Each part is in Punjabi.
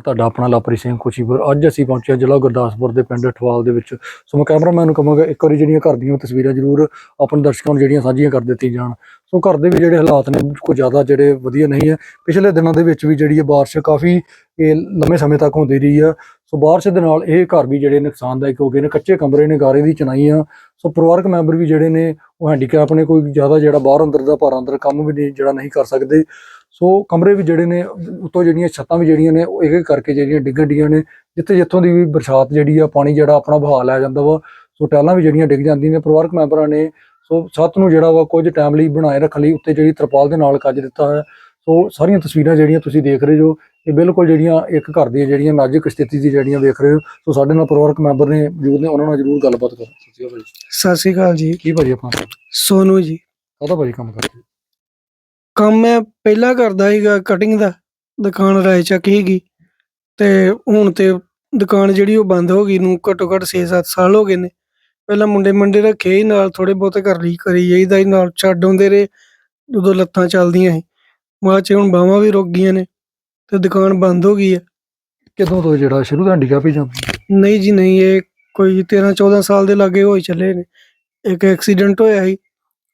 ਤੁਹਾਡਾ ਆਪਣਾ ਲਾਪਰੀ ਸਿੰਘ ਖੁਸ਼ੀਪੁਰ। ਅੱਜ ਅਸੀਂ ਪਹੁੰਚੇ ਜ਼ਿਲ੍ਹਾ ਗੁਰਦਾਸਪੁਰ ਦੇ ਪਿੰਡ ਅਠਵਾਲ ਦੇ ਵਿੱਚ। ਸੋ ਮੈਂ ਕੈਮਰਾਮੈਨ ਨੂੰ ਕਹਾਂਗਾ, ਇੱਕ ਵਾਰੀ ਜਿਹੜੀਆਂ ਘਰ ਦੀਆਂ ਤਸਵੀਰਾਂ ਜ਼ਰੂਰ ਆਪਣੇ ਦਰਸ਼ਕਾਂ ਨੂੰ ਜਿਹੜੀਆਂ ਸਾਂਝੀਆਂ ਕਰ ਦਿੱਤੀਆਂ ਜਾਣ। ਸੋ ਘਰ ਦੇ ਵੀ ਜਿਹੜੇ ਹਾਲਾਤ ਨੇ ਕੋਈ ਜ਼ਿਆਦਾ ਜਿਹੜੇ ਵਧੀਆ ਨਹੀਂ ਹੈ। ਪਿਛਲੇ ਦਿਨਾਂ ਦੇ ਵਿੱਚ ਵੀ ਜਿਹੜੀ ਹੈ ਬਾਰਿਸ਼ ਕਾਫੀ ਇਹ ਲੰਮੇ ਸਮੇਂ ਤੱਕ ਹੁੰਦੀ ਰਹੀ ਆ। ਸੋ ਬਾਰਿਸ਼ ਦੇ ਨਾਲ ਇਹ ਘਰ ਵੀ ਜਿਹੜੇ ਨੁਕਸਾਨਦਾਇਕ ਹੋ ਗਏ ਨੇ, ਕੱਚੇ ਕਮਰੇ ਨੇ, ਗਾਰੇ ਦੀ ਚਣਾਈ ਆ। ਸੋ ਪਰਿਵਾਰਕ ਮੈਂਬਰ ਵੀ ਜਿਹੜੇ ਨੇ, ਉਹ ਹੈਂਡੀਕੈਪ ਨੇ, ਕੋਈ ਜ਼ਿਆਦਾ ਜਿਹੜਾ ਬਾਹਰ ਅੰਦਰ ਦਾ ਭਾਰ ਅੰਦਰ ਕੰਮ ਵੀ ਨਹੀਂ, ਜਿਹੜਾ ਨਹੀਂ ਕਰ ਸਕਦੇ। ਸੋ ਕਮਰੇ ਵੀ ਜਿਹੜੇ ਨੇ ਉੱਤੋਂ ਜਿਹੜੀਆਂ ਛੱਤਾਂ ਵੀ ਜਿਹੜੀਆਂ ਨੇ ਉਹ ਇੱਕ ਇੱਕ ਕਰਕੇ ਜਿਹੜੀਆਂ ਡਿੱਗਣ ਡੀਆਂ ਨੇ ਜਿੱਥੇ ਜਿੱਥੋਂ ਦੀ ਵੀ ਬਰਸਾਤ ਜਿਹੜੀ ਆ ਪਾਣੀ ਜਿਹੜਾ ਆਪਣਾ ਬਹਾ ਲੈ ਜਾਂਦਾ ਵਾ ਸੋ ਟੈਲਾਂ ਵੀ ਜਿਹੜੀਆਂ ਡਿੱਗ ਜਾਂਦੀਆਂ ਨੇ ਪਰਿਵਾਰਕ ਮੈਂਬਰਾਂ ਨੇ ਸੋ ਛੱਤ ਨੂੰ ਜਿਹੜਾ ਵਾ ਕੁਝ ਟਾਈਮ ਲਈ ਬਣਾਏ ਰੱਖਣ ਲਈ ਉੱਤੇ ਜਿਹੜੀ ਤਰਪਾਲ ਦੇ ਨਾਲ ਕੱਜ ਦਿੱਤਾ ਹੈ ਸੋ ਸਾਰੀਆਂ ਤਸਵੀਰਾਂ ਜਿਹੜੀਆਂ ਤੁਸੀਂ ਦੇਖ ਰਹੇ ਹੋ ਇਹ ਬਿਲਕੁਲ ਜਿਹੜੀਆਂ ਇੱਕ ਘਰ ਦੀਆਂ ਜਿਹੜੀਆਂ ਨਾਜ਼ੁਕ ਸਥਿਤੀ ਦੀ ਜਿਹੜੀਆਂ ਵੇਖ ਰਹੇ ਹੋ। ਸੋ ਸਾਡੇ ਨਾਲ ਪਰਿਵਾਰਕ ਮੈਂਬਰ ਨੇ ਮੌਜੂਦ ਨੇ ਉਹਨਾਂ ਨਾਲ ਜ਼ਰੂਰ ਗੱਲਬਾਤ ਕਰੋ। ਤੁਸੀਂ ਭਾਜੀ ਸਤਿ ਸ਼੍ਰੀ ਅਕਾਲ ਜੀ। ਕੀ ਭਾਜੀ ਆਪਣਾ? ਸੋਨੂ ਜੀ। ਕਾਹਦਾ ਭਾਜੀ ਕੰਮ ਕਰਦੇ? ਕੰਮ ਮੈਂ ਪਹਿਲਾਂ ਕਰਦਾ ਸੀਗਾ ਕਟਿੰਗ ਦਾ ਦੁਕਾਨ ਰਾਏ ਚੱਕ ਹੀਗੀ ਤੇ ਹੁਣ ਤੇ ਦੁਕਾਨ ਜਿਹੜੀ ਉਹ ਬੰਦ ਹੋ ਗਈ ਨੂੰ ਘੱਟੋ ਘੱਟ 6-7 ਸਾਲ ਹੋ ਗਏ ਨੇ। ਪਹਿਲਾਂ ਮੁੰਡੇ ਮੰਡੇ ਰੱਖੇ ਹੀ ਨਾਲ ਥੋੜੇ ਬਹੁਤੇ ਕਰ ਲਈ ਕਰੀ ਜਾਈਦਾ ਸੀ ਨਾਲ ਛੱਡ ਆਉਂਦੇ ਰਹੇ ਉਦੋਂ ਲੱਤਾਂ ਚੱਲਦੀਆਂ ਸੀ। ਬਾਅਦ ਚ ਹੁਣ ਬਾਹਾਂ ਵੀ ਰੁਕ ਗਈਆਂ ਨੇ ਤੇ ਦੁਕਾਨ ਬੰਦ ਹੋ ਗਈ ਹੈ ਕਿਦੋਂ ਤੋਂ ਜਿਹੜਾ ਸ਼ੁਰੂ ਤੋਂ ਹੈਂਡੀਕੈਪ ਹੀ ਜਾਂਦਾ? ਨਹੀਂ ਜੀ ਨਹੀਂ ਇਹ ਕੋਈ 13-14 ਸਾਲ ਦੇ ਲਾਗੇ ਹੋਈ ਚੱਲੇ ਨੇ। ਇੱਕ ਐਕਸੀਡੈਂਟ ਹੋਇਆ ਸੀ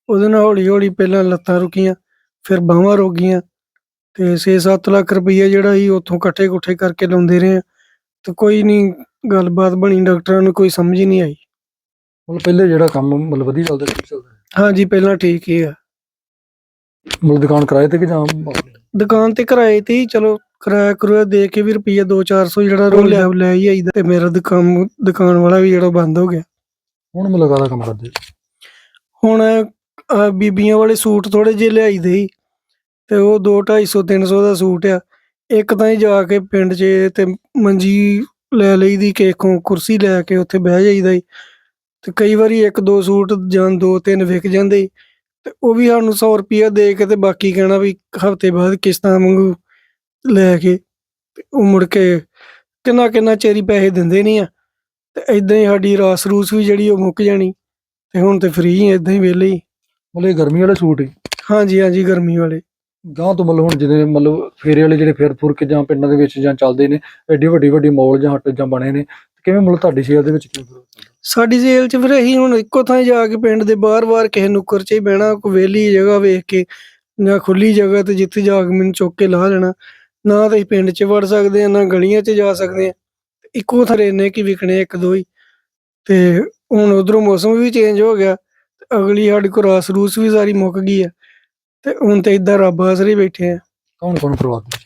ਉਹਦੇ ਨਾਲ ਹੌਲੀ ਹੌਲੀ ਪਹਿਲਾਂ ਲੱਤਾਂ ਰੁਕੀਆਂ। ਫਿਰ ਬਾਹਾਂ ਰੁਕ ਗਈਆਂ ਤੇ 6-7 ਲੱਖ ਰੁਪਈਆ ਜਿਹੜਾ ਸੀ ਉੱਥੋਂ ਇਕੱਠੇ ਕੁੱਠੇ ਕਰਕੇ ਲਾਉਂਦੇ ਰਹੇ ਆ। ਤੇ ਕੋਈ ਨਹੀਂ ਗੱਲਬਾਤ ਬਣੀ ਡਾਕਟਰਾਂ ਨੂੰ ਕੋਈ ਸਮਝ ਹੀ ਨਹੀਂ ਆਈ। ਮਤਲਬ ਪਹਿਲੇ ਜਿਹੜਾ ਕੰਮ ਮਤਲਬ ਵਧੀਆ ਚੱਲਦਾ ਸੀ ਚੱਲਦਾ। ਹਾਂਜੀ ਪਹਿਲਾਂ ਠੀਕ ਹੀ ਆ। ਮਤਲਬ ਦੁਕਾਨ ਕਿਰਾਏ ਤੇ ਕਿ ਜਾਂ ਦੁਕਾਨ ਤੇ ਕਿਰਾਏ ਤੇ ਹੀ ਚਲੋ ਕਿਰਾਇਆ ਕਰੂਆ ਦੇ ਕੇ ਵੀ ਰੁਪਈਆ 2-400 ਜਿਹੜਾ ਰੋ ਲਿਆ ਲੈ ਹੀ ਆਈਦਾ ਤੇ ਮੇਰਾ ਦੁਕਾਨ ਦੁਕਾਨ ਵਾਲਾ ਵੀ ਜਿਹੜਾ ਬੰਦ ਹੋ ਗਿਆ। ਹੁਣ ਮਤਲਬ ਕਾਹਦਾ ਕੰਮ ਕਰਦੇ? ਹੁਣ ਬੀਬੀਆਂ ਵਾਲੇ ਸੂਟ ਥੋੜੇ ਜਿਹੇ ਲਿਆਈਦੇ ਸੀ। ਤੇ ਉਹ 2 250 300 ਦਾ ਸੂਟ ਆ। ਇੱਕ ਤਾਂ ਹੀ ਜਾ ਕੇ ਪਿੰਡ 'ਚ ਤੇ ਮੰਜੀ ਲੈ ਲਈਦੀ ਕੋਲ ਕੁਰਸੀ ਲੈ ਕੇ ਉੱਥੇ ਬਹਿ ਜਾਈਦਾ ਸੀ ਤੇ ਕਈ ਵਾਰੀ ਇੱਕ ਦੋ ਸੂਟ ਜਾਂ ਦੋ ਤਿੰਨ ਵਿਕ ਜਾਂਦੇ ਤੇ ਉਹ ਵੀ ਸਾਨੂੰ 100 ਰੁਪਿਆ ਦੇ ਕੇ ਤੇ ਬਾਕੀ ਕਹਿਣਾ ਵੀ ਹਫ਼ਤੇ ਬਾਅਦ ਕਿਸ਼ਤਾਂ ਵਾਂਗੂ ਲੈ ਕੇ ਤੇ ਉਹ ਮੁੜ ਕੇ ਕਿੰਨਾ ਕਿੰਨਾ ਚੇਰੀ ਪੈਸੇ ਦਿੰਦੇ ਨਹੀਂ ਆ। ਤੇ ਇਦਾਂ ਹੀ ਸਾਡੀ ਰਾਸ ਰੂਸ ਵੀ ਜਿਹੜੀ ਉਹ ਮੁੱਕ ਜਾਣੀ ਤੇ ਹੁਣ ਤੇ ਫ੍ਰੀ ਇਦਾਂ ਹੀ ਵਿਹਲੇ ਹੀ ਮਤਲਬ ਇਹ ਗਰਮੀ ਵਾਲੇ ਸੂਟ ਹੀ ਹਾਂਜੀ ਹਾਂਜੀ ਗਰਮੀ ਵਾਲੇ। ਗਾਂ ਤੋਂ ਮਤਲਬ ਹੁਣ ਜਿਵੇਂ ਮਤਲਬ ਫੇਰੇ ਵਾਲੇ ਜਿਹੜੇ ਫੇਰ ਫੁਰ ਕੇ ਜਾਂ ਪਿੰਡਾਂ ਦੇ ਵਿੱਚ ਜਾਂ ਚੱਲਦੇ ਨੇ, ਐਡੀ ਵੱਡੀ ਵੱਡੀ ਮੌਲ ਜਾਂ ਹੱਟ ਜਾਂ ਬਣੇ ਨੇ ਕਿਵੇਂ ਮਤਲਬ ਤੁਹਾਡੀ ਸ਼ੇਅਰ ਦੇ ਵਿੱਚ ਕਿਵੇਂ ਫ਼ਰਕ ਸਾਡੀ ਜੇਲ੍ਹ 'ਚ ਫਿਰ ਅਸੀਂ ਹੁਣ ਇੱਕੋ ਥਾਂ ਜਾ ਕੇ ਪਿੰਡ ਦੇ ਬਾਹਰ-ਬਾਹਰ ਕਿਸੇ ਨੁੱਕਰ 'ਚ ਹੀ ਬਹਿਣਾ, ਕੋਈ ਵਿਹਲੀ ਜਗ੍ਹਾ ਵੇਖ ਕੇ ਜਾਂ ਖੁੱਲੀ ਜਗ੍ਹਾ ਤੇ ਜਿੱਥੇ ਜਾ ਕੇ ਮੈਨੂੰ ਚੁੱਕ ਕੇ ਲਾਹ ਲੈਣਾ, ਨਾ ਤਾਂ ਅਸੀਂ ਪਿੰਡ 'ਚ ਵੜ ਸਕਦੇ ਆ ਨਾ ਗਲੀਆਂ 'ਚ ਜਾ ਸਕਦੇ ਆ ਇੱਕੋ ਥਾਂ ਰਹਿੰਦੇ ਕਿ ਵਿਕਣੇ ਇੱਕ ਦੋ ਹੀ। ਤੇ ਹੁਣ ਉਧਰੋਂ ਮੌਸਮ ਵੀ ਚੇਂਜ ਹੋ ਗਿਆ, ਤੇ ਅਗਲੀ ਸਾਡੇ ਕੋਲ ਰਾਸ ਰੂਸ ਵੀ ਸਾਰੀ ਮੁੱਕ ਗਈ ਆ। ਤੇ ਹੁਣ ਤੇ ਇਦਾਂ ਰੱਬ ਆਸਰੇ ਬੈਠੇ ਆ। ਕੌਣ ਕੌਣ ਪਰਿਵਾਰ ਵਿੱਚ?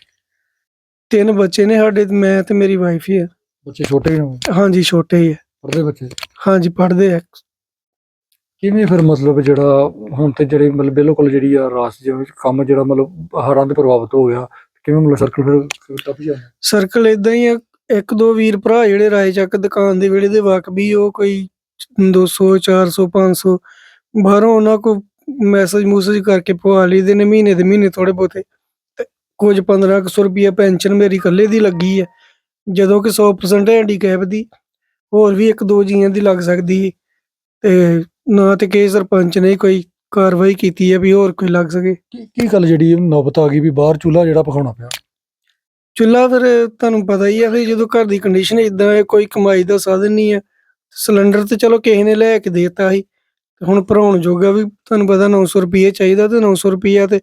ਤਿੰਨ ਬੱਚੇ ਨੇ ਸਾਡੇ ਤੇ ਮੈਂ ਤੇ ਮੇਰੀ ਵਾਈਫ ਹੀ ਆ। ਬੱਚੇ ਛੋਟੇ ਹੀ ਹੋਣ ਹਾਂਜੀ ਛੋਟੇ ਹੀ ਆ। ਪੜਦੇ ਬੱਚੇ? ਹਾਂਜੀ ਪੜ੍ਹਦੇ ਆ। ਕਿਵੇਂ ਫਿਰ ਮਤਲਬ ਜਿਹੜਾ ਹੁਣ ਤੇ ਜਿਹੜੇ ਮਤਲਬ ਬਿਲਕੁਲ ਜਿਹੜੀ ਆ ਰਾਸ ਜਿਵੇਂ ਕੰਮ ਜਿਹੜਾ ਮਤਲਬ ਹਾਰਾਂ ਦੇ ਪ੍ਰਭਾਵਿਤ ਹੋ ਗਿਆ ਕਿਵੇਂ ਮਤਲਬ ਸਰਕਲ ਫਿਰ ਟੱਪ ਜਾਂਦਾ ਸਰਕਲ ਇਦਾਂ ਹੀ ਆ ਇੱਕ ਦੋ ਵੀਰ ਭਰਾ ਜਿਹੜੇ ਰਾਏ ਚੱਕ ਦੁਕਾਨ ਦੇ ਵੇਲੇ ਦੇ ਵਾਕਬੀ ਉਹ ਕੋਈ 200 400 500 ਬਾਹਰੋਂ ਉਹਨਾਂ ਕੋ ਮੈਸੇਜ ਮੂਸੇਜ ਕਰਕੇ ਪਵਾ ਲਈਦੇ ਨੇ ਮਹੀਨੇ ਦੇ ਮਹੀਨੇ ਥੋੜੇ ਬਹੁਤੇ। ਤੇ ਕੁਝ 1500 ਰੁਪਿਆ ਪੈਨਸ਼ਨ ਮੇਰੀ ਇਕੱਲੇ ਦੀ ਲੱਗੀ ਹੈ। ਜਦੋਂ ਕਿ 100% ਹੈਂਡੀਕੈਪ ਦੀ ਹੋਰ ਵੀ ਇੱਕ ਦੋ ਜੀਆਂ ਦੀ ਲੱਗ ਸਕਦੀ ਤੇ ਨਾ ਤੇ ਕਿਸੇ ਸਰਪੰਚ ਨੇ ਕੋਈ ਕਾਰਵਾਈ ਕੀਤੀ ਹੈ ਵੀ ਹੋਰ ਕੋਈ ਲੱਗ ਸਕੇ। ਕੀ ਕੀ ਗੱਲ ਜਿਹੜੀ ਨੌਬਤ ਆ ਗਈ ਵੀ ਬਾਹਰ ਚੁੱਲ੍ਹਾ ਜਿਹੜਾ ਪਕਾਉਣਾ ਪਿਆ? ਚੁੱਲ੍ਹਾ ਫਿਰ ਤੁਹਾਨੂੰ ਪਤਾ ਹੀ ਆ ਫਿਰ ਜਦੋਂ ਘਰ ਦੀ ਕੰਡੀਸ਼ਨ ਇਦਾਂ ਹੈ ਕੋਈ ਕਮਾਈ ਦਾ ਸਾਧਨ ਨਹੀਂ ਹੈ। ਸਿਲੰਡਰ ਤੇ ਚਲੋ ਕਿਸੇ ਨੇ ਲੈ ਕੇ ਦੇਤਾ ਸੀ। ਤੇ ਹੁਣ ਭਰਾਉਣ ਜੋਗਾ ਵੀ ਤੁਹਾਨੂੰ ਪਤਾ 900 ਰੁਪਏ ਚਾਹੀਦਾ ਤੇ 900 ਰੁਪਈਆ ਤੇ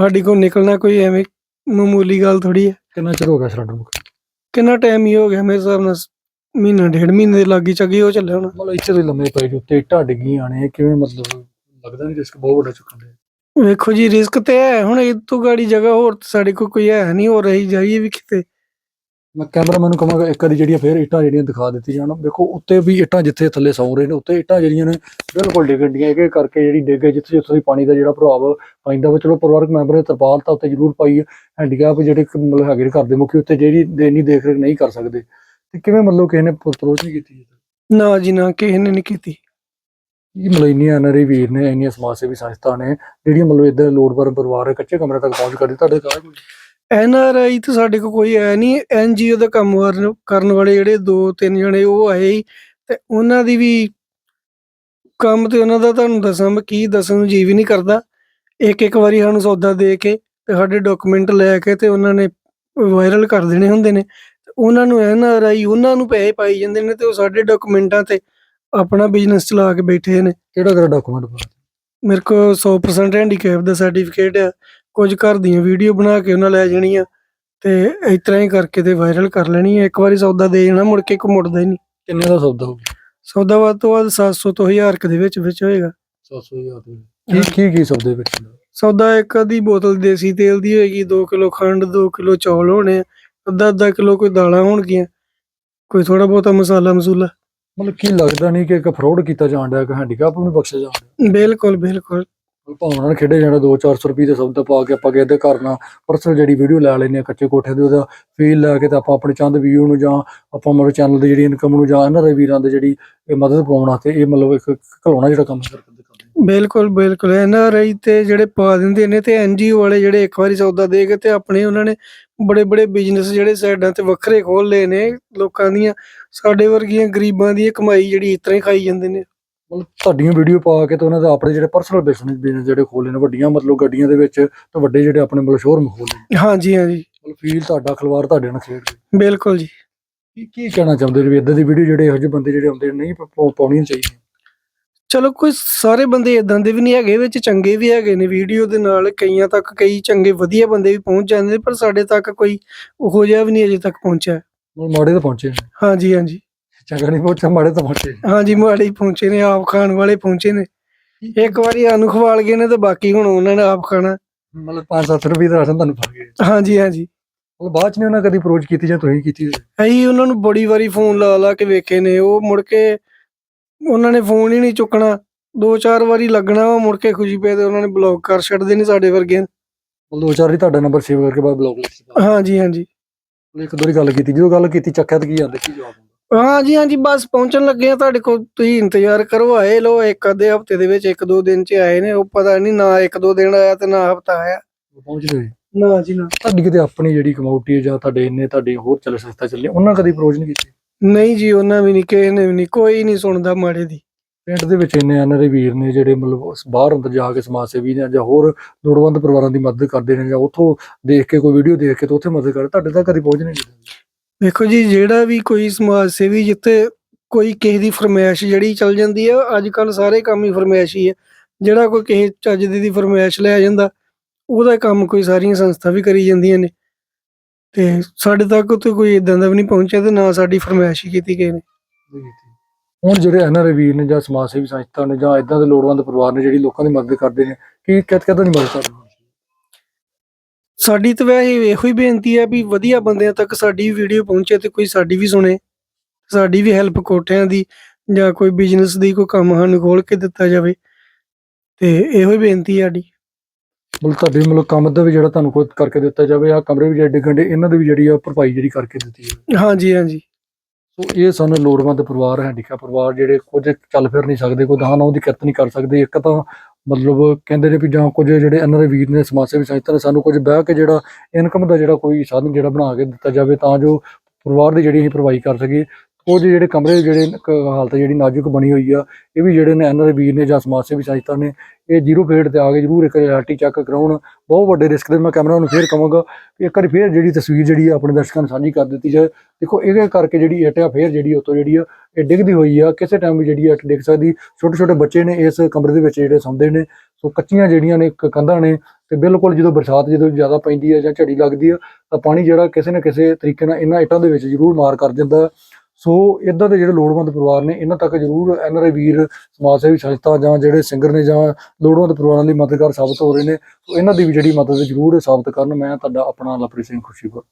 ਸਾਡੀ ਕੋਲ ਨਿਕਲਣਾ ਕੋਈ ਐਵੇਂ ਮਾਮੂਲੀ ਗੱਲ ਥੋੜੀ ਹੈ। ਕਿੰਨਾ ਚਿਰ ਹੋ ਗਿਆ ਸਿਲੰਡਰ ਮੁੱਕ? ਕਿੰਨਾ ਟਾਈਮ ਹੀ ਹੋ ਗਿਆ ਮੇਰੇ ਹਿਸਾਬ ਨਾਲ ਮਹੀਨਾ ਡੇਢ ਮਹੀਨੇ ਦੇ ਲਾਗੇ ਚੱਗੀ ਹੋ ਚੱਲਿਆ ਹੁਣ। ਮਤਲਬ ਇੱਥੇ ਦੇ ਲੰਮੇ ਪਏ ਜੋ ਉੱਤੇ ਇੱਟਾਂ ਡਿੱਗੀਆਂ ਨੇ ਕਿਵੇਂ ਮਤਲਬ ਲੱਗਦਾ ਨਹੀਂ ਰਿਸਕ ਬਹੁਤ ਵੱਡਾ ਚੁੱਕਣ ਦੇ ਵੇਖੋ ਜੀ ਰਿਸਕ ਤੇ ਹੈ ਹੁਣ ਇਹ ਤੋਂ ਗਾੜੀ ਜਗ੍ਹਾ ਹੋਰ ਤਾਂ ਸਾਡੇ ਕੋਲ ਕੋਈ ਹੈ ਨਹੀਂ ਹੋ ਰਹੀ ਜਾਈਏ ਵੀ ਕਿਤੇ। ਮੈਂ ਕੈਮਰਾਮੈਨ ਨੂੰ ਕਹਾਂਗਾ ਇੱਕ ਵਾਰੀ ਜਿਹੜੀਆਂ ਫੇਰ ਇੱਟਾਂ ਜਿਹੜੀਆਂ ਦਿਖਾ ਦਿੱਤੀ ਜਾਣ। ਵੇਖੋ ਉੱਤੇ ਵੀ ਇੱਟਾਂ ਜਿੱਥੇ ਥੱਲੇ ਸੌਂ ਰਹੇ ਨੇ ਉੱਤੇ ਇੱਟਾਂ ਜਿਹੜੀਆਂ ਨੇ ਬਿਲਕੁਲ ਡਿੱਗਣ ਡੀਆਂ ਇਹ ਕਰਕੇ ਜਿਹੜੀ ਡਿੱਗੇ ਜਿੱਥੇ ਜਿੱਥੇ ਦੀ ਪਾਣੀ ਦਾ ਜਿਹੜਾ ਪ੍ਰਭਾਵ ਪੈਂਦਾ ਵਾ। ਚਲੋ ਪਰਿਵਾਰਕ ਮੈਂਬਰ ਨੇ ਤਰਪਾਲ ਤਾਂ ਉੱਤੇ ਜ਼ਰੂਰ ਪਾਈ ਹੈ ਹੈਂਡੀਕੈਪ ਜਿਹੜੇ ਮਤਲਬ ਹੈਗੇ ਘਰ ਦੇ ਮੁਖੀ ਉੱਤੇ ਜਿਹੜੀ ਦੇ ਨਹੀਂ ਦੇਖ ਰੇਖ ਨਹੀਂ ਕਰ ਸਕਦੇ। ਤੇ ਕਿਵੇਂ ਮਤਲਬ ਕਿਸੇ ਨੇ ਅਪਰੋਚ ਨਹੀਂ ਕੀਤੀ? ਨਾ ਜੀ ਨਾ ਕਿਸੇ ਨੇ ਨਹੀਂ ਕੀਤੀ। ਮਤਲਬ ਇੰਨੀਆਂ ਐਨਆਰਆਈ ਵੀਰ ਨੇ ਇੰਨੀਆਂ ਸਮਾਜ ਸੇਵੀ ਸੰਸਥਾ ਨੇ ਜਿਹੜੀਆਂ ਮਤਲਬ ਇਦਾਂ ਲੋੜਵੰਦ ਪਰਿਵਾਰ ਹੈ ਕੱਚੇ ਕਮਰੇ ਤੱਕ ਪਹੁੰਚ ਕਰਦੇ ਤੁਹਾਡੇ ਕਾਹ ਕੋਈ? ਐਨ ਆਰ ਆਈ ਤਾਂ ਸਾਡੇ ਕੋਲ ਕੋਈ ਹੈ ਨਹੀਂ ਐਨ ਜੀ ਓ ਦਾ ਕੰਮ ਕਰਨ- ਕਰਨ ਵਾਲੇ ਜਿਹੜੇ ਦੋ ਤਿੰਨ ਜਣੇ ਉਹ ਆਏ ਸੀ ਤੇ ਉਹਨਾਂ ਦੀ ਵੀ ਕੰਮ ਤੇ ਉਹਨਾਂ ਦਾ ਤੁਹਾਨੂੰ ਦੱਸਾਂ ਮੈਂ ਕੀ ਦੱਸਣ ਨੂੰ ਜੀ ਵੀ ਨਹੀਂ ਕਰਦਾ। ਇੱਕ ਇੱਕ ਵਾਰੀ ਸਾਨੂੰ ਸੌਦਾ ਦੇ ਕੇ ਤੇ ਸਾਡੇ ਡਾਕੂਮੈਂਟ ਲੈ ਕੇ ਤੇ ਉਹਨਾਂ ਨੇ ਵਾਇਰਲ ਕਰ ਦੇਣੇ ਹੁੰਦੇ ਨੇ। ਤੇ ਉਹਨਾਂ ਨੂੰ ਐਨ ਆਰ ਆਈ ਉਹਨਾਂ ਨੂੰ ਪੈਸੇ ਪਾਈ ਜਾਂਦੇ ਨੇ ਤੇ ਉਹ ਸਾਡੇ ਡਾਕੂਮੈਂਟਾਂ ਤੇ ਆਪਣਾ ਬਿਜ਼ਨਸ ਚਲਾ ਕੇ ਬੈਠੇ ਨੇ। ਕਿਹੜਾ ਕਿਹੜਾ ਡਾਕੂਮੈਂਟ ਮੇਰੇ ਕੋਲ 100% ਹੈਂਡੀਕੈਪ ਦਾ ਸਰਟੀਫਿਕੇਟ ਆ। ਕੁਝ ਘਰ ਦੀਆਂ ਵੀਡੀਓ ਬਣਾ ਕੇ ਉਹਨਾਂ ਲੈ ਜਾਣੀਆਂ ਤੇ ਇਸ ਤਰ੍ਹਾਂ ਹੀ ਕਰਕੇ ਤੇ ਵਾਇਰਲ ਕਰ ਲੈਣੀ ਆ ਇੱਕ ਵਾਰੀ ਸੌਦਾ ਦੇ ਜਾਣਾ ਮੁੜ ਕੇ ਕੋ ਮੁੜਦਾ ਹੀ ਨਹੀਂ। ਕਿੰਨੇ ਦਾ ਸੌਦਾ ਹੋ ਗਿਆ ਸੌਦਾ ਵੱਧ ਤੋਂ ਵੱਧ 700 ਤੋਂ 1000 ਕੁ ਦੇ ਵਿੱਚ ਵਿੱਚ ਹੋਏਗਾ। 700 ਹਜ਼ਾਰ ਦੇ ਕੀ ਕੀ ਕੀ ਸੌਦੇ ਵਿੱਚ? ਸੌਦਾ ਇੱਕ ਅੱਧੀ ਬੋਤਲ ਦੇਸੀ ਤੇਲ ਦੀ ਹੋਏਗੀ 2 ਕਿਲੋ ਖੰਡ 2 ਕਿਲੋ ਚੌਲ ਹੋਣੇ ਅੱਧਾ ਅੱਧਾ ਕਿਲੋ ਕੋਈ ਦਾਲਾਂ ਹੋਣਗੀਆਂ ਕੋਈ ਥੋੜਾ ਬਹੁਤਾ ਮਸਾਲਾ ਮਸੂਲਾ। ਮਤਲਬ ਕੀ ਲੱਗਦਾ ਨਹੀਂ ਕਿ ਇੱਕ ਫਰਾਡ ਕੀਤਾ ਜਾਣ ਡਿਆ ਕਿ ਹੈਂਡੀਕੈਪ ਨੂੰ ਬਖਸ਼ਿਆ ਜਾਣ ਡਿਆ? ਬਿਲਕੁਲ ਬਿਲਕੁਲ। ਭਾਵੇਂ ਨਾਲ ਖੇਡੇ ਜਾਣਾ 2-400 ਰੁਪਏ ਦੇ ਸੌਦਾ ਪਾ ਕੇ ਆਪਾਂ ਕਿਤੇ ਘਰ ਪਰਸਨਲ ਜਿਹੜੀ ਵੀਡੀਓ ਲੈ ਲੈਨੇ ਆ ਕੱਚੇ ਕੋਠੇ ਦੇ ਉਹਦਾ ਫੀਲ ਲੈ ਕੇ ਤਾਂ ਆਪਾਂ ਆਪਣੇ ਚੰਦ ਵੀਊ ਨੂੰ ਜਾਂ ਆਪਾਂ ਮੇਰੇ ਚੈਨਲ ਦੀ ਜਿਹੜੀ ਇਨਕਮ ਨੂੰ ਜਾਂ ਇਹਨਾਂ ਦੇ ਵੀਰਾਂ ਦੇ ਜਿਹੜੀ ਇਹ ਮਦਦ ਪਾਉਣ ਵਾਸਤੇ ਇਹ ਮਤਲਬ ਇੱਕ ਘਲਾਉਣਾ ਜਿਹੜਾ ਕੰਮ ਕਰਦੇ ਬਿਲਕੁਲ ਬਿਲਕੁਲ। ਐਨ ਤੇ ਜਿਹੜੇ ਪਾ ਦਿੰਦੇ ਨੇ ਤੇ ਐਨਜੀਓ ਵਾਲੇ ਜਿਹੜੇ ਇੱਕ ਵਾਰੀ ਸੌਦਾ ਦੇ ਕੇ ਤੇ ਆਪਣੇ ਉਹਨਾਂ ਨੇ ਬੜੇ ਬੜੇ ਬਿਜ਼ਨਸ ਜਿਹੜੇ ਸਾਈਡਾਂ ਤੇ ਵੱਖਰੇ ਖੋਲ ਲਏ ਨੇ ਲੋਕਾਂ ਦੀਆਂ, ਸਾਡੇ ਵਰਗੀਆਂ ਗਰੀਬਾਂ ਦੀ ਕਮਾਈ ਜਿਹੜੀ ਇਸ ਤਰ੍ਹਾਂ ਹੀ ਖਾਈ ਜਾਂਦੇ ਨੇ। ਮਤਲਬ ਤੁਹਾਡੀਆਂ ਵੀਡੀਓ ਪਾ ਕੇ ਤੇ ਉਹਨਾਂ ਦੇ ਆਪਣੇ ਜਿਹੜੇ ਪਰਸਨਲ ਬਿਜ਼ਨਸ ਬਿਜ਼ਨਸ ਜਿਹੜੇ ਖੋਲੇ ਨੇ ਵੱਡੀਆਂ ਮਤਲਬ ਗੱਡੀਆਂ ਦੇ ਵਿੱਚ ਤੇ ਵੱਡੇ ਜਿਹੜੇ ਆਪਣੇ ਮਤਲਬ ਸ਼ੋਰੂਮ ਖੋਲੇ ਨੇ। ਹਾਂਜੀ ਹਾਂਜੀ। ਮਤਲਬ ਫੀਲ ਤੁਹਾਡਾ ਖਲਵਾਰ ਤੁਹਾਡੇ ਨਾਲ ਖੇਡ ਰਿਹਾ। ਬਿਲਕੁਲ ਜੀ। ਕੀ ਕੀ ਕਹਿਣਾ ਚਾਹੁੰਦੇ ਨੇ ਵੀ ਇਦਾਂ ਦੀ ਵੀਡੀਓ ਜਿਹੜੇ ਇਹੋ ਜਿਹੇ ਬੰਦੇ ਜਿਹੜੇ ਆਉਂਦੇ ਨਹੀਂ ਪਾ- ਪਾਉਣੀਆਂ ਚਾਹੀਦੀਆਂ? ਚਲੋ ਕੋਈ ਸਾਰੇ ਬੰਦੇ ਇਦਾਂ ਦੇ ਵੀ ਨਹੀਂ ਹੈਗੇ ਵਿੱਚ ਚੰਗੇ ਵੀ ਹੈਗੇ ਨੇ ਵੀਡੀਓ ਦੇ ਨਾਲ ਕਈਆਂ ਤੱਕ ਕਈ ਚੰਗੇ ਵਧੀਆ ਬੰਦੇ ਵੀ ਪਹੁੰਚ ਜਾਂਦੇ ਨੇ ਪਰ ਸਾਡੇ ਤੱਕ ਕੋਈ ਉਹੋ ਜਿਹਾ ਵੀ ਨਹੀਂ ਅਜੇ ਤੱਕ ਪਹੁੰਚਿਆ। ਮਾੜੇ ਤਾਂ ਪਹੁੰਚੇ ਹਾਂਜੀ ਹਾਂਜੀ। ਚੰਗਾ ਨਹੀਂ ਮਾੜੇ ਤਾਂ ਪਹੁੰਚੇ। ਹਾਂਜੀ ਮਾੜੇ ਹੀ ਪਹੁੰਚੇ ਨੇ ਆਪ ਖਾਣ ਵਾਲੇ ਪਹੁੰਚੇ ਨੇ। ਇੱਕ ਵਾਰੀ ਸਾਨੂੰ ਖਵਾਲ ਗਏ ਨੇ ਤੇ ਬਾਕੀ ਹੁਣ ਉਹਨਾਂ ਨੇ ਆਪ ਖਾਣਾ। ਮਤਲਬ 5-7 ਰੁਪਏ ਦਾ ਰਾਸ਼ਨ ਤੁਹਾਨੂੰ ਫੜ ਗਏ। ਹਾਂਜੀ ਹਾਂਜੀ। ਮਤਲਬ ਬਾਅਦ ਚ ਨਹੀਂ ਉਹਨਾਂ ਕਦੀ ਅਪਰੋਚ ਕੀਤੀ ਜਾਂ ਤੁਸੀਂ ਕੀਤੀ? ਅਸੀਂ ਉਹਨਾਂ ਨੂੰ ਬੜੀ ਵਾਰੀ ਫੋਨ ਲਾ ਲਾ ਕੇ ਵੇਖੇ ਨੇ ਉਹ ਮੁੜ ਕੇ ਉਹਨਾਂ ਨੇ ਫੋਨ ਹੀ ਨਹੀਂ ਚੁੱਕਣਾ। ਦੋ ਚਾਰ ਵਾਰੀ ਲੱਗਣਾ ਵਾ ਮੁੜ ਕੇ ਖੁਸ਼ੀ ਪਏ ਤੇ ਉਹਨਾਂ ਨੇ ਬਲੌਕ ਕਰ ਛੱਡਦੇ ਨੇ ਸਾਡੇ ਨੂੰ। ਮਤਲਬ ਦੋ ਚਾਰ ਵਾਰੀ ਤੁਹਾਡਾ ਨੰਬਰ ਸੇਵ ਕਰਕੇ ਬਾਅਦ ਬਲੌਕ ਲਿਖਿਆ ਹਾਂਜੀ ਹਾਂਜੀ। ਇੱਕ ਦੋ ਵਾਰੀ ਗੱਲ ਕੀਤੀ ਜਦੋਂ ਗੱਲ ਕੀਤੀ ਚੱਕਿਆ ਤਾਂ ਕੀ ਜਾਂਦੇ ਕੀ ਜਵਾਬ ਹਾਂਜੀ ਹਾਂਜੀ ਬਸ ਪਹੁੰਚਣ ਲੱਗੇ ਆ ਤੁਹਾਡੇ ਕੋਲ। ਤੁਸੀਂ ਇੰਤਜ਼ਾਰ ਕਰੋ ਆਏ ਲੋ ਇੱਕ ਅੱਧੇ ਹਫ਼ਤੇ ਦੇ ਵਿੱਚ ਇੱਕ ਦੋ ਦਿਨ ਚ ਆਏ ਨੇ ਉਹ ਪਤਾ ਨਹੀਂ ਨਾ ਇੱਕ ਦੋ ਦਿਨ ਆਇਆ ਤੇ ਨਾ ਹਫਤਾ ਆਇਆ। ਪਹੁੰਚ ਗਏ। ਨਾ ਜੀ ਨਾ। ਤੁਹਾਡੀ ਕਿਤੇ ਆਪਣੀ ਜਿਹੜੀ ਕਮਿਊਨਿਟੀ ਹੈ ਜਾਂ ਤੁਹਾਡੇ ਇੰਨੇ ਤੁਹਾਡੇ ਹੋਰ ਚੱਲ ਸੰਸਥਾ ਚੱਲੀ ਉਹਨਾਂ ਕਦੀ ਅਪਰੋਚ ਨਹੀਂ ਕੀਤੀ? ਨਹੀਂ ਜੀ ਉਹਨਾਂ ਵੀ ਨਹੀਂ ਕਿਸੇ ਨੇ ਵੀ ਨਹੀਂ ਕੋਈ ਨਹੀਂ ਸੁਣਦਾ ਮਾੜੇ ਦੀ। ਪਿੰਡ ਦੇ ਵਿੱਚ ਇੰਨੇ ਐਨਆਰਆਈ ਵੀਰ ਨੇ ਜਿਹੜੇ ਮਤਲਬ ਉਸ ਬਾਹਰ ਅੰਦਰ ਜਾ ਕੇ ਸਮਾਜ ਸੇਵੀ ਨੇ ਜਾਂ ਹੋਰ ਲੋੜਵੰਦ ਪਰਿਵਾਰਾਂ ਦੀ ਮਦਦ ਕਰਦੇ ਨੇ ਜਾਂ ਉੱਥੋਂ ਦੇਖ ਕੇ ਕੋਈ ਵੀਡੀਓ ਦੇਖ ਕੇ ਤੇ ਉੱਥੇ ਮਦਦ ਕਰਦੇ ਤੁਹਾਡੇ ਤੱਕ ਕਦੀ ਪਹੁੰਚ ਨਹੀਂ ਕੀਤੀ ਵੇਖੋ ਜੀ, ਜਿਹੜਾ ਵੀ ਕੋਈ ਸਮਾਜ ਸੇਵੀ ਜਿੱਥੇ ਕੋਈ ਕਿਸੇ ਦੀ ਫਰਮਾਇਸ਼ ਜਿਹੜੀ ਚੱਲ ਜਾਂਦੀ ਆ ਅੱਜ ਕੱਲ ਸਾਰੇ ਕੰਮ ਹੀ ਫਰਮਾਇਸ਼ ਹੀ ਆ। ਜਿਹੜਾ ਕੋਈ ਕਿਸੇ ਚੱਜ ਦੀ ਦੀ ਫਰਮਾਇਸ਼ ਲੈ ਜਾਂਦਾ, ਉਹਦਾ ਕੰਮ ਕੋਈ ਸਾਰੀਆਂ ਸੰਸਥਾ ਵੀ ਕਰੀ ਜਾਂਦੀਆਂ ਨੇ। ਤੇ ਸਾਡੇ ਤੱਕ ਉੱਥੇ ਕੋਈ ਇਦਾਂ ਦਾ ਵੀ ਨਹੀਂ ਪਹੁੰਚਿਆ ਤੇ ਨਾ ਸਾਡੀ ਫਰਮਾਇਸ਼ ਹੀ ਕੀਤੀ ਗਈ ਨੇ। ਹੁਣ ਜਿਹੜੇ ਐਨਆਰਆਈ ਵੀਰ ਨੇ ਜਾਂ ਸਮਾਜ ਸੇਵੀ ਸੰਸਥਾ ਨੇ ਜਾਂ ਇਦਾਂ ਦੇ ਲੋੜਵੰਦ ਪਰਿਵਾਰ ਨੇ ਜਿਹੜੀ ਲੋਕਾਂ ਦੀ ਮਦਦ ਕਰਦੇ ਨੇ, ਕੀ ਕਿਤ ਕਿਦਾਂ ਦੀ ਮਦਦ ਕਰਦੇ ਸਾਡੀ ਤਾਂ ਵੈਸੇ ਇਹੋ ਹੀ ਬੇਨਤੀ ਹੈ ਵੀ ਵਧੀਆ ਬੰਦਿਆਂ ਤੱਕ ਸਾਡੀ ਵੀਡੀਓ ਪਹੁੰਚੇ ਤੇ ਕੋਈ ਸਾਡੀ ਵੀ ਸੁਣੇ ਸਾਡੀ ਵੀ ਹੈਲਪ ਕੋਠਿਆਂ ਦੀ ਜਾਂ ਕੋਈ ਬਿਜ਼ਨਸ ਦੀ ਕੋਈ ਕੰਮ ਸਾਨੂੰ ਖੋਲ ਕੇ ਦਿੱਤਾ ਜਾਵੇ ਤੇ ਇਹੋ ਹੀ ਬੇਨਤੀ ਹੈ ਸਾਡੀ। ਮਤਲਬ ਤੁਹਾਡੇ ਮਤਲਬ ਕੰਮ ਦਾ ਵੀ ਜਿਹੜਾ ਤੁਹਾਨੂੰ ਕੋਈ ਕਰਕੇ ਦਿੱਤਾ ਜਾਵੇ ਆ ਕਮਰੇ ਵੀ ਜਿਹੜੇ ਡਿੱਗਣ ਦੇ ਇਹਨਾਂ ਦੀ ਵੀ ਜਿਹੜੀ ਆ ਭਰਪਾਈ ਜਿਹੜੀ ਕਰਕੇ ਦਿੱਤੀ ਜਾਵੇ। ਹਾਂਜੀ ਹਾਂਜੀ। ਸੋ ਇਹ ਸਨ ਲੋੜਵੰਦ ਪਰਿਵਾਰ ਹੈਂਡੀਕੈਪ ਪਰਿਵਾਰ ਜਿਹੜੇ ਕੁਝ ਚੱਲ ਫਿਰ ਨਹੀਂ ਸਕਦੇ ਕੋਈ ਦਾਨ ਉਹਦੀ ਕਿਰਤ ਨਹੀਂ ਕਰ ਸਕਦੇ ਇੱਕ ਤਾਂ ਮਤਲਬ ਕਹਿੰਦੇ ਨੇ ਵੀ ਜਾਂ ਕੁਝ ਜਿਹੜੇ ਇਹਨਾਂ ਦੇ ਵੀਰ ਨੇ ਸਮਾਜ ਸੇਵੀ ਸੰਸਥਾ ਨੇ ਸਾਨੂੰ ਕੁਝ ਬਹਿ ਕੇ ਜਿਹੜਾ ਇਨਕਮ ਦਾ ਜਿਹੜਾ ਕੋਈ ਸਾਧਨ ਜਿਹੜਾ ਬਣਾ ਕੇ ਦਿੱਤਾ ਜਾਵੇ ਤਾਂ ਜੋ ਪਰਿਵਾਰ ਦੀ ਜਿਹੜੀ ਅਸੀਂ ਭਰਵਾਈ ਕਰ ਸਕੀਏ ਕੁਝ ਜਿਹੜੇ ਕਮਰੇ ਜਿਹੜੇ ਕ- ਹਾਲਤ ਜਿਹੜੀ ਨਾਜ਼ੁਕ ਬਣੀ ਹੋਈ ਆ, ਇਹ ਵੀ ਜਿਹੜੇ ਨੇ ਇਹਨਾਂ ਦੇ ਵੀਰ ਨੇ ਜਾਂ ਸਮਾਜ ਸੇਵੀ ਸੰਸਥਾ ਨੇ, ਇਹ ਜ਼ੀਰੋ ਫੇਡ ਤੇ ਆ ਕੇ ਜ਼ਰੂਰ ਇੱਕ ਰਿਐਲਿਟੀ ਚੈੱਕ ਕਰਾਉਣ। ਬਹੁਤ ਵੱਡੇ ਰਿਸਕ ਦੇ, ਮੈਂ ਕੈਮਰਾ ਨੂੰ ਫੇਰ ਕਹਾਂਗਾ ਕਿ ਇੱਕ ਵਾਰੀ ਫੇਰ ਜਿਹੜੀ ਤਸਵੀਰ ਜਿਹੜੀ ਆ ਆਪਣੇ ਦਰਸ਼ਕਾਂ ਨੂੰ ਸਾਂਝੀ ਕਰ ਦਿੱਤੀ ਜਾਏ। ਦੇਖੋ ਇਹਦੇ ਕਰਕੇ ਜਿਹੜੀ ਇੱਟ ਆ, ਫੇਰ ਜਿਹੜੀ ਉਤੋਂ ਜਿਹੜੀ ਆ, ਇਹ ਡਿੱਗਦੀ ਹੋਈ ਆ। ਕਿਸੇ ਟਾਈਮ ਵੀ ਜਿਹੜੀ ਆ ਇੱਟ ਡਿੱਗ ਸਕਦੀ ਛੋਟੇ ਛੋਟੇ ਬੱਚੇ ਨੇ ਇਸ ਕਮਰੇ ਦੇ ਵਿੱਚ ਜਿਹੜੇ ਸੌਂਦੇ ਨੇ। ਸੋ ਕੱਚੀਆਂ ਜਿਹੜੀਆਂ ਨੇ ਕ- ਕੰਧਾਂ ਨੇ, ਤੇ ਬਿਲਕੁਲ ਜਦੋਂ ਬਰਸਾਤ ਜਦੋਂ ਜ਼ਿਆਦਾ ਪੈਂਦੀ ਹੈ ਜਾਂ ਝੜੀ ਲੱਗਦੀ ਆ, ਤਾਂ ਪਾਣੀ ਜਿਹੜਾ ਕਿਸੇ ਨਾ ਕਿਸੇ ਤਰੀਕੇ ਨਾਲ ਇਹਨਾਂ ਇੱਟਾਂ ਦੇ ਵਿੱਚ ਜ਼ਰੂਰ ਮਾਰ ਕਰ ਦਿੰਦਾ। ਸੋ ਇਦਾਂ ਦੇ ਜਿਹੜੇ ਲੋੜਵੰਦ ਪਰਿਵਾਰ ਨੇ, ਇਹਨਾਂ ਤੱਕ ਜ਼ਰੂਰ ਐਨਆਰਆਈ ਵੀਰ, ਸਮਾਜ ਸੇਵੀ ਸੰਸਥਾ ਜਾਂ ਜਿਹੜੇ ਸਿੰਗਰ ਨੇ ਜਾਂ ਲੋੜਵੰਦ ਪਰਿਵਾਰਾਂ ਲਈ ਮਦਦਗਾਰ ਸਾਬਤ ਹੋ ਰਹੇ ਨੇ, ਸੋ ਇਹਨਾਂ ਦੀ ਵੀ ਜਿਹੜੀ ਮਦਦ ਜ਼ਰੂਰ ਸਾਬਤ ਕਰਨ, ਮੈਂ ਤੁਹਾਡਾ ਆਪਣਾ ਲਵਪ੍ਰੀਤ ਸਿੰਘ ਖੁਸ਼ੀਪੁਰ